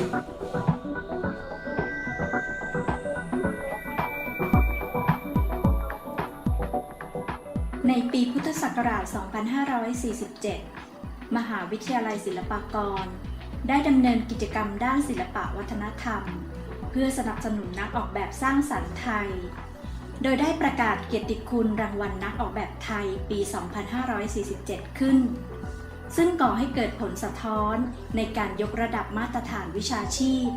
ในปีพุทธศักราช 2547 มหาวิทยาลัยศิลปากร ได้ดำเนินกิจกรรมด้านศิลปะวัฒนธรรม เพื่อสนับสนุนนักออกแบบสร้างสรรค์ไทย โดยได้ประกาศเกียรติคุณรางวัลนักออกแบบไทยปี 2547 ขึ้น ซึ่งก่อให้เกิดผลสะท้อนในการยกระดับมาตรฐานวิชาชีพ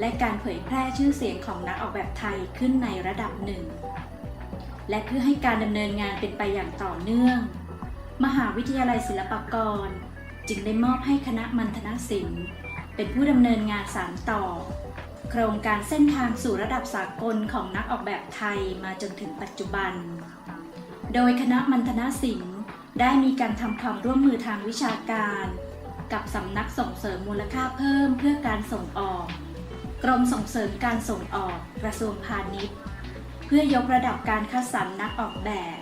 และการเผยแพร่ชื่อเสียงของนักออกแบบไทยขึ้นในระดับหนึ่ง และเพื่อให้การดำเนินงานเป็นไปอย่างต่อเนื่อง มหาวิทยาลัยศิลปากร จึงได้มอบให้คณะมัณฑนศิลป์ เป็นผู้ดำเนินงานสานต่อ โครงการเส้นทางสู่ระดับสากลของนักออกแบบไทยมาจนถึงปัจจุบัน โดยคณะมัณฑนศิลป์ ได้มีการทำความร่วมมือทางวิชาการ กับสำนักส่งเสริมมูลค่าเพิ่มเพื่อการส่งออก กรมส่งเสริมการส่งออกกระทรวงพาณิชย์ เพื่อยกระดับการคัดสรรนักออกแบบ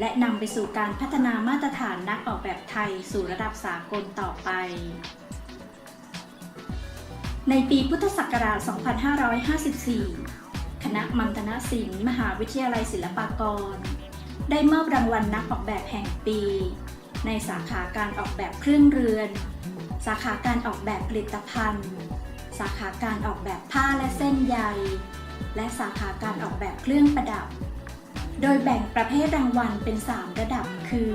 และนำไปสู่การพัฒนามาตรฐานนักออกแบบไทยสู่ระดับสากลต่อไป ในปีพุทธศักราช 2554 คณะมัณฑนศิลป์มหาวิทยาลัยศิลปากร ได้มอบรางวัลนักออกแบบแห่งปี ในสาขาการออกแบบเครื่องเรือน สาขาการออกแบบผลิตภัณฑ์ สาขาการออกแบบผ้าและเส้นใย และสาขาการออกแบบเครื่องประดับ โดยแบ่งประเภทรางวัลเป็น 3 ระดับคือ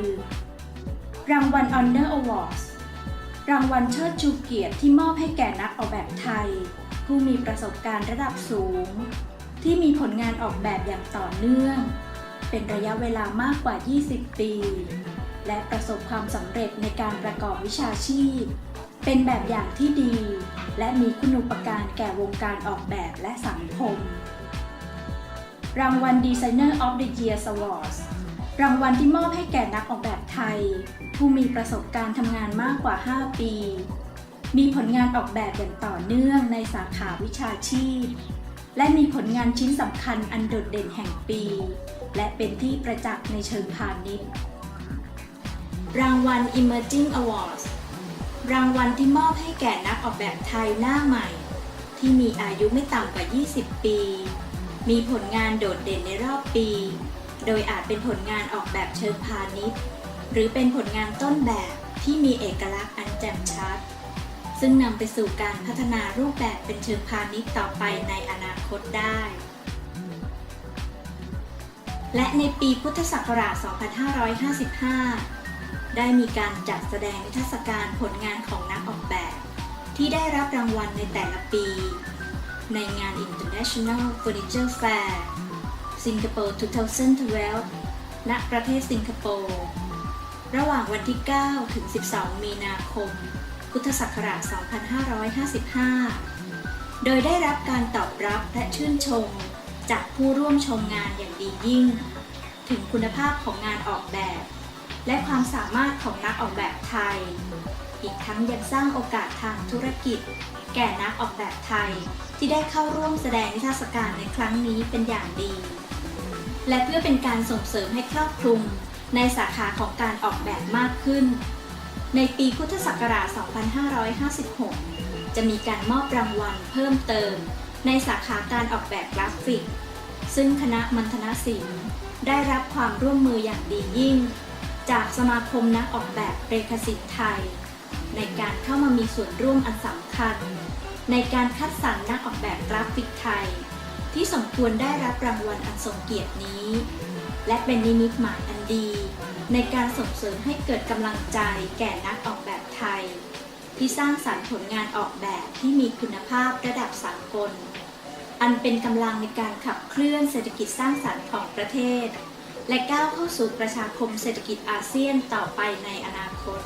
รางวัล Honor Awards รางวัลเชิดชูเกียรติที่มอบให้แก่นักออกแบบไทย ผู้มีประสบการณ์ระดับสูง ที่มีผลงานออกแบบอย่างต่อเนื่อง เป็นระยะเวลามากกว่า 20 ปี และประสบความสำเร็จในการประกอบวิชาชีพ เป็นแบบอย่างที่ดี และมีคุณูปการแก่วงการออกแบบและสังคม รางวัล Designer of the Year Awards รางวัลที่มอบให้แก่นักออกแบบไทย ผู้มีประสบการณ์ทำงานมากกว่า 5 ปี มีผลงานออกแบบอย่างต่อเนื่องในสาขาวิชาชีพ และมีผลงานชิ้นสำคัญอันโดดเด่นแห่งปี และเป็นที่ประจักษ์ในเชิงพาณิชย์ รางวัล Emerging Awards รางวัลที่มอบให้แก่นักออกแบบไทยหน้าใหม่ ที่มีอายุไม่ต่ำกว่า 20 ปี มีผลงานโดดเด่นในรอบปี โดยอาจเป็นผลงานออกแบบเชิงพาณิชย์ หรือเป็นผลงานต้นแบบที่มีเอกลักษณ์อันแจ่มชัด ซึ่งนำไปสู่การพัฒนารูปแบบเป็นเชิงพาณิชย์ต่อไปในอนาคตได้ และในปีพุทธศักราช 2555 ได้มีการจัดแสดงนิทรรศการผลงานของนักออกแบบ ที่ได้รับรางวัลในแต่ละปี ในงาน International Furniture Fair สิงคโปร์2012 ณ ประเทศสิงคโปร์ ระหว่างวันที่ 9 ถึง 12 มีนาคม พุทธศักราช 2555 โดยได้รับการตอบรับและชื่นชม จากผู้ร่วมชมงานอย่างดียิ่ง ถึงคุณภาพของงานออกแบบ และความสามารถของนักออกแบบไทย อีกทั้งยังสร้างโอกาสทางธุรกิจ แก่นักออกแบบไทย ที่ได้เข้าร่วมแสดงนิทรรศการในครั้งนี้เป็นอย่างดี และเพื่อเป็นการส่งเสริมให้ครอบคลุมในสาขาของการออกแบบมากขึ้น ในปีพุทธศักราช 2556 จะมีการมอบรางวัลเพิ่มเติม ในสาขาการออกแบบกราฟิก ซึ่งคณะมัณฑนศิลป์ได้รับความร่วมมืออย่างดียิ่ง จากสมาคมนักออกแบบเรขสิทธิ์ไทย ในการเข้ามามีส่วนร่วมอันสำคัญ ในการคัดสรรนักออกแบบกราฟิกไทย ที่สมควรได้รับรางวัลอันทรงเกียรตินี้ และเป็นนิมิตหมายอันดี ในการส่งเสริมให้เกิดกำลังใจแก่นักออกแบบไทย ที่สร้างสรรค์ผลงานออกแบบที่มีคุณภาพระดับสากล อันเป็นกำลังในการขับเคลื่อนเศรษฐกิจสร้างสรรค์ของประเทศ และก้าวเข้าสู่ประชาคมเศรษฐกิจอาเซียนต่อไปในอนาคต